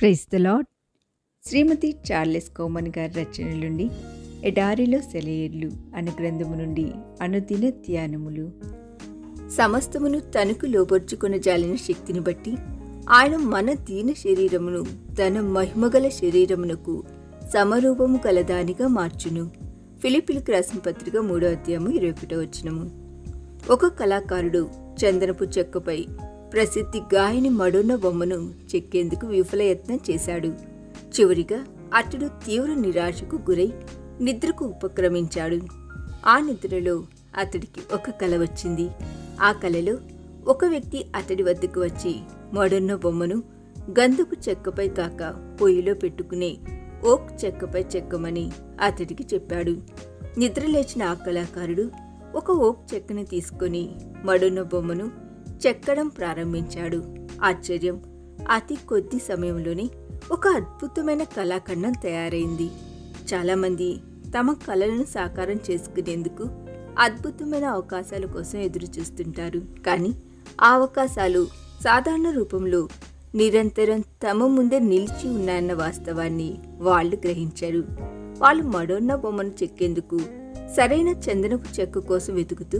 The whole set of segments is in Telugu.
Praise the Lord Srimati Charles Cowman గారి రచన నుండి ఎడారిలో సెలయేర్లు అనే గ్రంథము నుండి అనుదిన ధ్యానములు. సమస్తమును తనకు లోబర్చుకున్న జాలిన శక్తిని బట్టి ఆయన మన దీన శరీరమును తన మహిమగల శరీరమునకు సమరూపము గలదానిగా మార్చును. ఫిలిపిలకు రాసిన పత్రిక మూడో అధ్యాయము ఇరవై ఒకటో వచ్చినము ఒక కళాకారుడు చందనపు చెక్కపై ప్రసిద్ధి గాయని మడోన్న బొమ్మను చెక్కేందుకు విఫలయత్నం చేశాడు. చివరిగా అతడు తీవ్ర నిరాశకు గురై నిద్రకు ఉపక్రమించాడు. ఆ నిద్రలో అతడికి ఒక కల వచ్చింది. ఆ కలలో ఒక వ్యక్తి అతడి వద్దకు వచ్చి మడొన్న బొమ్మను గంధపు చెక్కపై కాక పొయ్యిలో పెట్టుకునే ఓక్ చెక్కపై చెక్కమని అతడికి చెప్పాడు. నిద్రలేచిన ఆ కళాకారుడు ఒక ఓక్ చెక్కని తీసుకొని మడున్న బొమ్మను చెక్కడం ప్రారంభించాడు. ఆశ్చర్యం. అతి కొద్ది సమయంలోనే ఒక అద్భుతమైన కళాఖండం తయారైంది. చాలామంది తమ కళలను సాకారం చేసుకునేందుకు అద్భుతమైన అవకాశాల కోసం ఎదురు చూస్తుంటారు కానీ ఆ అవకాశాలు సాధారణ రూపంలో నిరంతరం తమ ముందే నిలిచి ఉన్నాయన్న వాస్తవాన్ని వాళ్ళు గ్రహించారు. వాళ్ళు మడోన్న బొమ్మను చెక్కేందుకు సరైన చందనపు చెక్కు కోసం వెతుకుతూ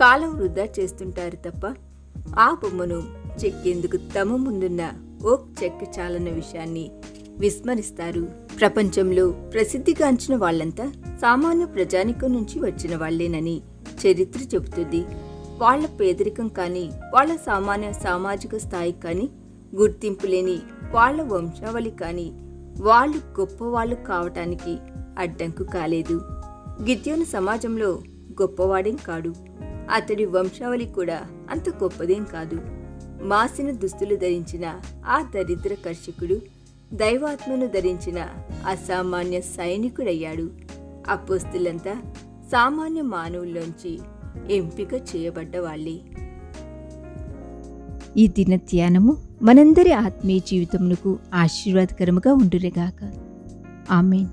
కాలం వృధా చేస్తుంటారు తప్ప ఆ బొమ్మను చెక్కేందుకు తమ ముందున్న ఓక్ చెక్క చాలన్న విషయాన్ని విస్మరిస్తారు. ప్రపంచంలో ప్రసిద్ధిగాంచిన వాళ్ళంతా సామాన్య ప్రజానికం నుంచి వచ్చిన వాళ్ళేనని చరిత్ర చెబుతుంది. వాళ్ళ పేదరికం కానీ వాళ్ళ సామాన్య సామాజిక స్థాయి కానీ గుర్తింపు లేని వాళ్ళ వంశావళి కానీ వాళ్ళు గొప్పవాళ్ళు కావటానికి అడ్డంకు కాలేదు. గిద్యోను సమాజంలో గొప్పవాడేం కాడు. అతడి వంశావళి కూడా అంత గొప్పదేం కాదు. మాసిన దుస్తులు ధరించిన ఆ దరిద్ర కర్షకుడు దైవాత్మను ధరించిన అసామాన్య సైనికుడయ్యాడు. అపోస్తులంతా సామాన్య మానవుల్లోంచి ఎంపిక చేయబడ్డ వాళ్ళే. ఈ దిన ధ్యానము మనందరి ఆత్మీయ జీవితమునకు ఆశీర్వాదకరముగా ఉండురేగాక ఆమెన్.